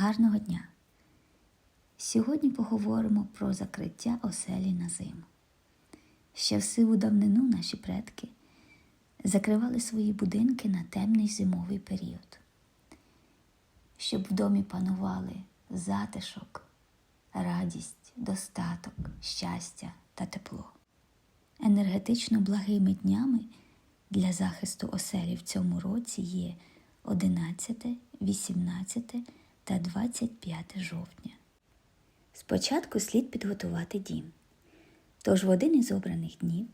Гарного дня! Сьогодні поговоримо про закриття оселі на зиму. Ще в сиву давнину наші предки закривали свої будинки на темний зимовий період, щоб в домі панували затишок, радість, достаток, щастя та тепло. Енергетично благими днями для захисту оселі в цьому році є 11, 18 та 25 жовтня. Спочатку слід підготувати дім. Тож в один із обраних днів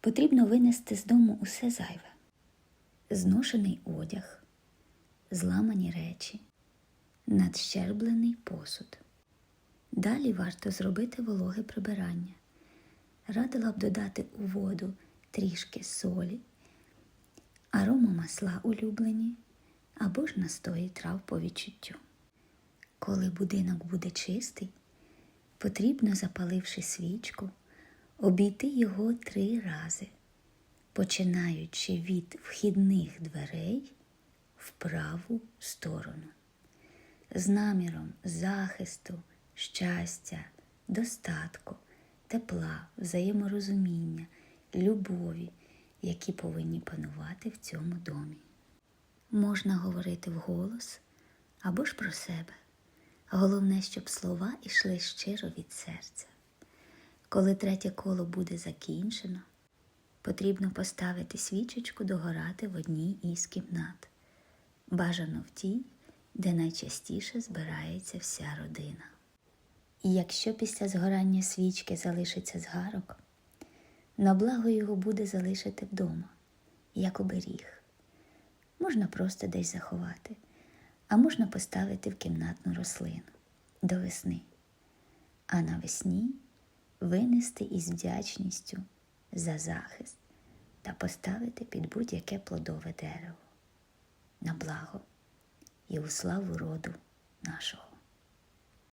потрібно винести з дому усе зайве, зношений одяг, зламані речі, надщерблений посуд. Далі варто зробити вологе прибирання. Радила б додати у воду трішки солі, аромамасла улюблені або ж настої трав по відчуттю. Коли будинок буде чистий, потрібно, запаливши свічку, обійти його три рази, починаючи від вхідних дверей в праву сторону, з наміром захисту, щастя, достатку, тепла, взаєморозуміння, любові, які повинні панувати в цьому домі. Можна говорити вголос або ж про себе. Головне, щоб слова йшли щиро від серця. Коли третє коло буде закінчено, потрібно поставити свічечку догорати в одній із кімнат, бажано в тій, де найчастіше збирається вся родина. І якщо після згорання свічки залишиться згарок, на благо його буде залишити вдома, як оберіг. Можна просто десь заховати а можна поставити в кімнатну рослину до весни, а навесні винести із вдячністю за захист та поставити під будь-яке плодове дерево на благо і у славу роду нашого.